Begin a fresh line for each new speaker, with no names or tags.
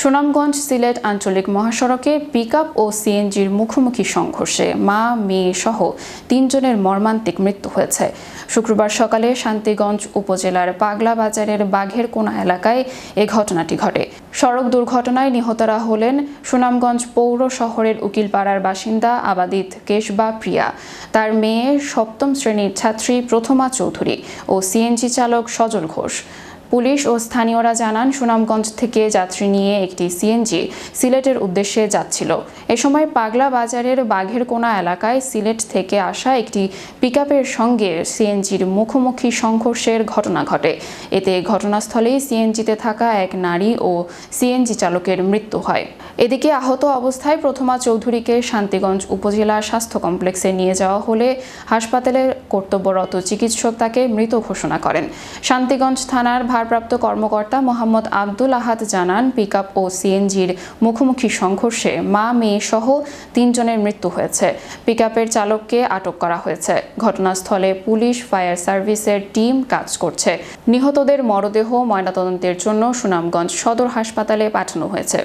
সুনামগঞ্জ সিলেট আঞ্চলিক মহাসড়কে পিকআপ ও সিএনজির মুখোমুখি সংঘর্ষে মা, মেয়ে সহ তিনজনের মর্মান্তিক মৃত্যু হয়েছে। শুক্রবার সকালে শান্তিগঞ্জ উপজেলার পাগলা বাজারের বাঘের কোনা এলাকায় এ ঘটনাটি ঘটে। সড়ক দুর্ঘটনায় নিহতরা হলেন সুনামগঞ্জ পৌর শহরের উকিলপাড়ার বাসিন্দা আবাদিত কেশবা প্রিয়া। তার মেয়ে সপ্তম শ্রেণির ছাত্রী প্রথমা চৌধুরী ও সিএনজি চালক সজল ঘোষ। পুলিশ ও স্থানীয়রা জানান, সুনামগঞ্জ থেকে যাত্রী নিয়ে একটি সিএনজি সিলেটের উদ্দেশ্যে যাচ্ছিল। এ সময় পাগলা বাজারের বাঘের কোনা এলাকায় সিলেট থেকে আসা একটি পিকআপের সঙ্গে সিএনজির মুখোমুখি সংঘর্ষের ঘটনা ঘটে। এতে ঘটনাস্থলেই সিএনজিতে থাকা এক নারী ও সিএনজি চালকের মৃত্যু হয়। এদিকে আহত অবস্থায় প্রথমা চৌধুরীকে শান্তিগঞ্জ উপজেলা স্বাস্থ্য কমপ্লেক্সে নিয়ে যাওয়া হলে হাসপাতালে কর্তব্যরত চিকিৎসক তাকে মৃত ঘোষণা করেন। শান্তিগঞ্জ থানার ভারপ্রাপ্ত কর্মকর্তা মোহাম্মদ আব্দুল আহাদ জানান, পিকআপ ও সিএনজির মুখোমুখি সংঘর্ষে মা, মেয়ে সহ তিনজনের মৃত্যু হয়েছে। পিকআপের চালককে আটক করা হয়েছে। ঘটনাস্থলে পুলিশ, ফায়ার সার্ভিসের টিম কাজ করছে। নিহতদের মরদেহ ময়নাতদন্তের জন্য সুনামগঞ্জ সদর হাসপাতালে পাঠানো হয়েছে।